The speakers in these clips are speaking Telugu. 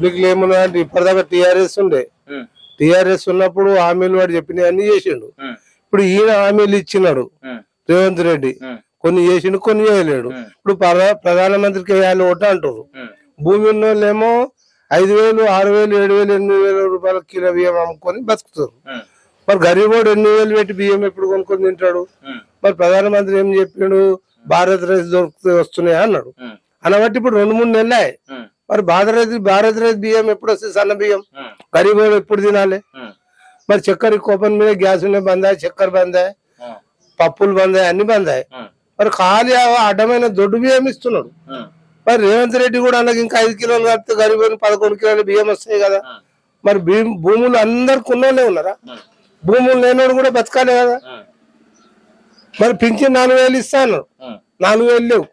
పబ్లిక్ ఏమన్నా అంటే ఇప్పటిదాకా టిఆర్ఎస్ ఉండే. టిఆర్ఎస్ ఉన్నప్పుడు హామీలు వాడు చెప్పినవి అన్ని చేసిండు. ఇప్పుడు ఈయన హామీలు ఇచ్చినాడు. రేవంత్ రెడ్డి. కొన్ని చేసిండు కొన్ని చేయలేడు. ఇప్పుడు ప్రధా- ప్రధానమంత్రికి వేయాలి ఓటు అంటారు భూమి ఉన్న వాళ్ళేమో ఐదు వేలు ఆరు వేలు ఏడు వేలు ఎనిమిది వేల రూపాయల కిలో బియ్యం అమ్ముకొని బతుకుతారు మరి గరీబోడు ఎన్ని వేలు పెట్టి బియ్యం ఎప్పుడు కొనుక్కొని తింటాడు? మరి ప్రధానమంత్రి ఏం చెప్పిండు? భారత్ రైస్ దొరికితే వస్తున్నాయి అన్నాడు. అనబట్టి ఇప్పుడు రెండు మూడు నెలలే. మరి భారత రైతు భారత రైతు బియ్యం ఎప్పుడు వస్తుంది? సన్న బియ్యం. ఉమ్, గరీబోడు ఎప్పుడు తినాలి? మరి చక్కెర కూపన్ మీద గ్యాస్ ఉండే బందాయి చక్కెర బందాయి పప్పులు బందాయి అన్ని బందాయి మరి ఖాళీ అడ్డమైన దొడ్డు బియ్యం ఇస్తున్నాడు. మరి రేవంత్ రెడ్డి కూడా అలాగే ఇంకా ఐదు కిలోలు కలిపితే గరీబోని పదకొండు కిలోల బియ్యం వస్తాయి కదా. మరి భూములు అందరికి ఉన్నోళ్ళే ఉన్నారా? భూములు లేనోడు కూడా బతకాలి కదా. మరి పింఛన్ నాలుగు వేలు ఇస్తాను నాలుగు వేలు లేవు.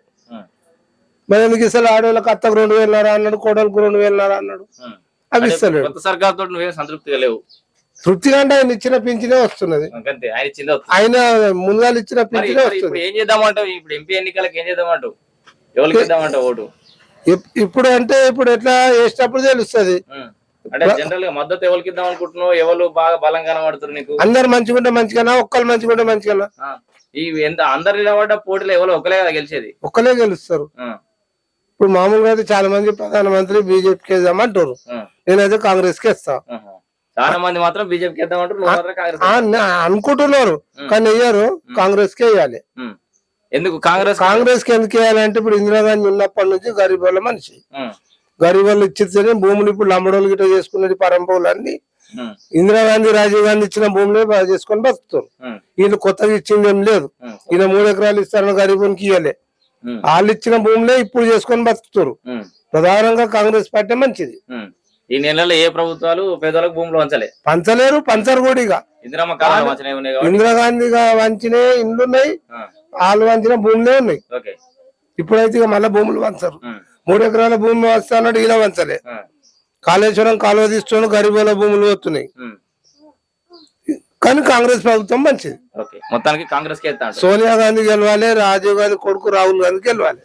మరి ఎందుకు ఇస్తారు ఆడవాళ్ళకి అత్తకు రెండు వేలున్నర అన్నాడు కోడలకు రెండు వేలున్నర అన్నాడు. అవి ఇస్తలేడు. నువ్వేం సంతృప్తిగా లేవు? తృప్తిగా అంటే ఆయన ఇచ్చిన పింఛనే వస్తున్నది. ఆయన ముందుగా ఇచ్చిన పింఛనే వస్తుంది. ఏం చేద్దామంటావు? ఇప్పుడు ఎంపీ ఎన్నికలకు ఏం చేద్దామంటావు? ఎవరికి ఇద్దామంటావు ఓటు? ఇప్- ఇప్పుడు అంటే ఇప్పుడు ఎట్లా వేసినప్పుడు తెలుస్తుంది. అంటే జనరల్గా మద్దతు ఎవరికి ఇద్దాం అనుకుంటున్నావు? ఎవరు బాగా కనబడుతున్నారు నీకు? అందరు మంచిగుంటే మంచిగానా? ఒక్కరు మంచిగుంటే మంచిగానా? ఆ. ఈ ఎంత అందరు నిలబడ్డ పోటీలో ఎవరు ఒకలే గెలిచేది? ఒక్కలే గెలుస్తారు. ఇప్పుడు మామూలుగా అయితే చాలా మంది ప్రధానమంత్రి బీజేపీకి వేద్దామంటారు. ఆ, నేనైతే కాంగ్రెస్కి వేస్తా. ఆహా. చాలా మంది మాత్రం బీజేపీకి న- అనుకుంటున్నారు. కానీ వేయరు కాంగ్రెస్ కే వేయాలి. ఎందుకు కాంగ్రెస్ కాంగ్రెస్కి ఎందుకు వేయాలంటే ఇప్పుడు ఇందిరాగాంధీ ఉన్నప్పటి నుంచి గరీబ్ వాళ్ళ మనిషి. గరీబ్ వాళ్ళు ఇచ్చితేనే భూములు ఇప్పుడు లంబడోళ్ళు గిట్ట చేసుకునేది పరంపరలు అన్ని ఇందిరాగాంధీ రాజీవ్ గాంధీ ఇచ్చిన భూములే చేసుకొని బతుకుతారు వీళ్ళు కొత్తగా ఇచ్చింది ఏం లేదు ఈయన మూడు ఎకరాలు ఇస్తారని గరీబునికి ఇవ్వలే వాళ్ళు ఇచ్చిన భూములే ఇప్పుడు చేసుకొని బతుకుతారు. ప్రధానంగా కాంగ్రెస్ పార్టీ మంచిది. ఈ నెలలో ఏ ప్రభుత్వాలు పేదలకు భూములు వంచలే పంచలేరు పంచరు కూడా ఇక. కాలంలో వంచనే ఇండ్లు ఉన్నాయి. వాళ్ళు వంచిన భూములే ఉన్నాయి. ఇప్పుడైతే ఇక మళ్ళీ భూములు వంచరు ఉమ్, మూడు ఎకరాల భూమి వస్తాడు ఇలా వంచలే కాళేశ్వరం కాలువ తీస్తున్నాడు గరీబుల భూములు వస్తున్నాయి కానీ కాంగ్రెస్ ప్రభుత్వం మంచిది. మొత్తానికి కాంగ్రెస్కి సోనియా గాంధీ గెలవాలి రాజీవ్ గాంధీ కొడుకు రాహుల్ గాంధీ గెలవాలి.